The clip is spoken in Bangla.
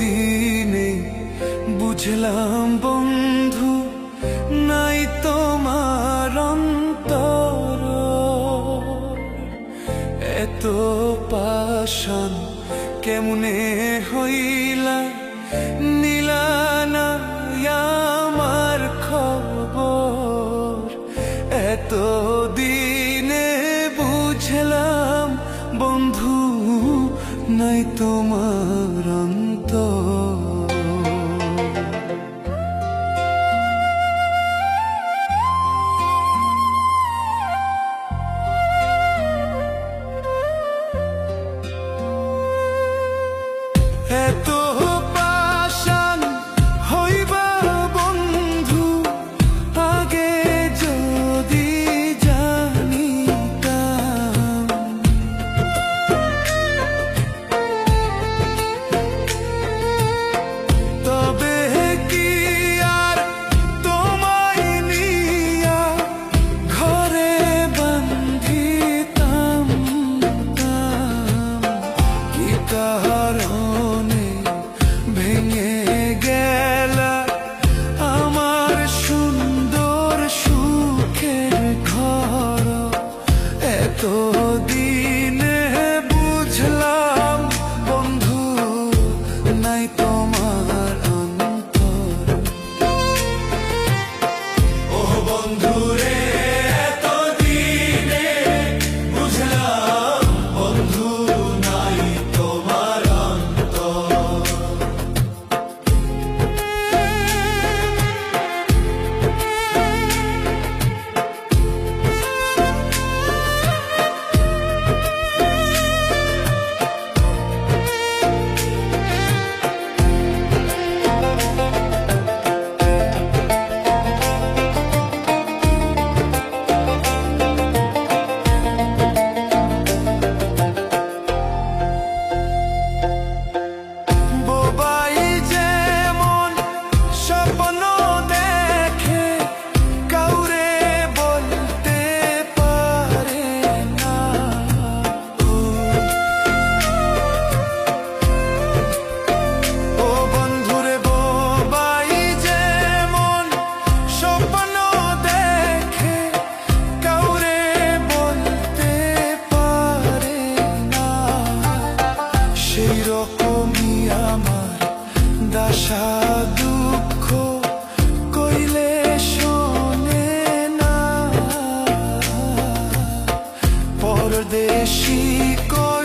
দিনে বুঝলাম, বন্ধু, নাই তোমার অন্তর। এত পাশান কেমনে হইলা নীলানা আমার খবর। এত দিনে বুঝলাম, বন্ধু, নাই তোমার এত পাশান দশা দুঃখ কইলে শোনে না। পরদেশি কর